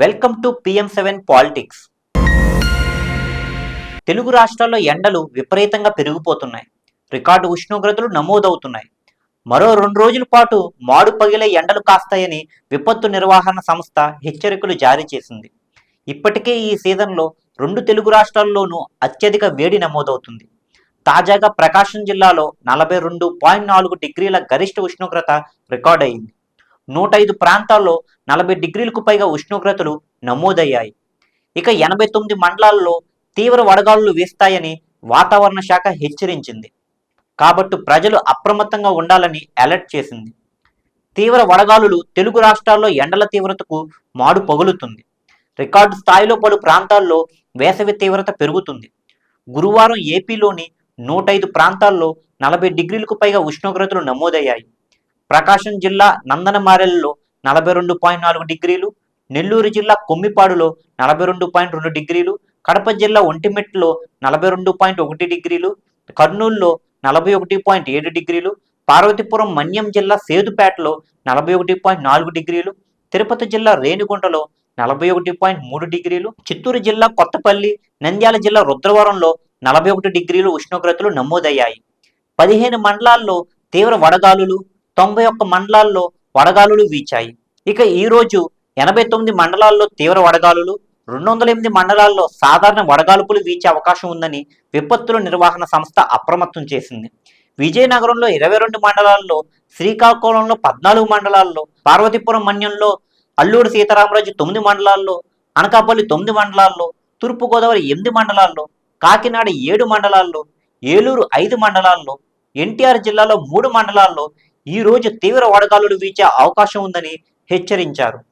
Welcome to PM seven politics. Telugu రాష్ట్రాల్లో ఎండలు విపరీతంగా పెరిగిపోతున్నాయి. రికార్డు ఉష్ణోగ్రతలు నమోదవుతున్నాయి. మరో రెండు రోజుల పాటు మాడు పగిలే ఎండలు కాస్తాయని విపత్తు నిర్వహణ సంస్థ హెచ్చరికలు జారీ చేసింది. ఇప్పటికే ఈ సీజన్లో రెండు తెలుగు రాష్ట్రాల్లోనూ అత్యధిక వేడి నమోదవుతుంది. తాజాగా ప్రకాశం జిల్లాలో నలభై రెండు పాయింట్ నాలుగు డిగ్రీల గరిష్ట ఉష్ణోగ్రత రికార్డ్ అయింది నూట ఐదు ప్రాంతాల్లో నలభై డిగ్రీలకు పైగా ఉష్ణోగ్రతలు నమోదయ్యాయి. ఇక ఎనభై తొమ్మిది మండలాల్లో తీవ్ర వడగాలులు వీస్తాయని వాతావరణ శాఖ హెచ్చరించింది. కాబట్టి ప్రజలు అప్రమత్తంగా ఉండాలని అలర్ట్ చేసింది. తీవ్ర వడగాలులు తెలుగు రాష్ట్రాల్లో ఎండల తీవ్రతకు మాడు పగులుతుంది. రికార్డు స్థాయిలో పలు ప్రాంతాల్లో వేసవి తీవ్రత పెరుగుతుంది. గురువారం ఏపీలోని నూట ఐదు ప్రాంతాల్లో నలభై డిగ్రీలకు పైగా ఉష్ణోగ్రతలు నమోదయ్యాయి. ప్రకాశం జిల్లా నందనమారెల్లో నలభై రెండు పాయింట్ నాలుగు డిగ్రీలు నెల్లూరు జిల్లా కొమ్మిపాడులో నలభై రెండు పాయింట్ రెండు డిగ్రీలు కడప జిల్లా ఒంటిమిట్టలో నలభై రెండు పాయింట్ ఒకటి డిగ్రీలు కర్నూలులో నలభై ఒకటి పాయింట్ ఏడు డిగ్రీలు పార్వతీపురం మన్యం జిల్లా సేదుపేటలో నలభై ఒకటి పాయింట్ నాలుగు డిగ్రీలు తిరుపతి జిల్లా రేణిగుంటలో నలభై ఒకటి పాయింట్ మూడు డిగ్రీలు చిత్తూరు జిల్లా కొత్తపల్లి నంద్యాల జిల్లా రుద్రవరంలో నలభై ఒకటి డిగ్రీలు ఉష్ణోగ్రతలు నమోదయ్యాయి. పదిహేను మండలాల్లో తీవ్ర వడగాలులు తొంభై ఒక్క మండలాల్లో వడగాలులు వీచాయి. ఇక ఈ రోజు ఎనభై తొమ్మిది మండలాల్లో తీవ్ర వడగాలులు రెండు వందల ఎనిమిది మండలాల్లో సాధారణ వడగాల్పులు వీచే అవకాశం ఉందని విపత్తుల నిర్వహణ సంస్థ అప్రమత్తం చేసింది. విజయనగరంలో ఇరవై రెండు మండలాల్లో శ్రీకాకుళంలో పద్నాలుగు మండలాల్లో పార్వతీపురం మన్యంలో అల్లూరు సీతారామరాజు తొమ్మిది మండలాల్లో అనకాపల్లి తొమ్మిది మండలాల్లో తూర్పుగోదావరి ఎనిమిది మండలాల్లో కాకినాడ ఏడు మండలాల్లో ఏలూరు ఐదు మండలాల్లో ఎన్టీఆర్ జిల్లాలో మూడు మండలాల్లో ఈ రోజు తీవ్ర వడగాలులు వీచే అవకాశం ఉందని హెచ్చరించారు.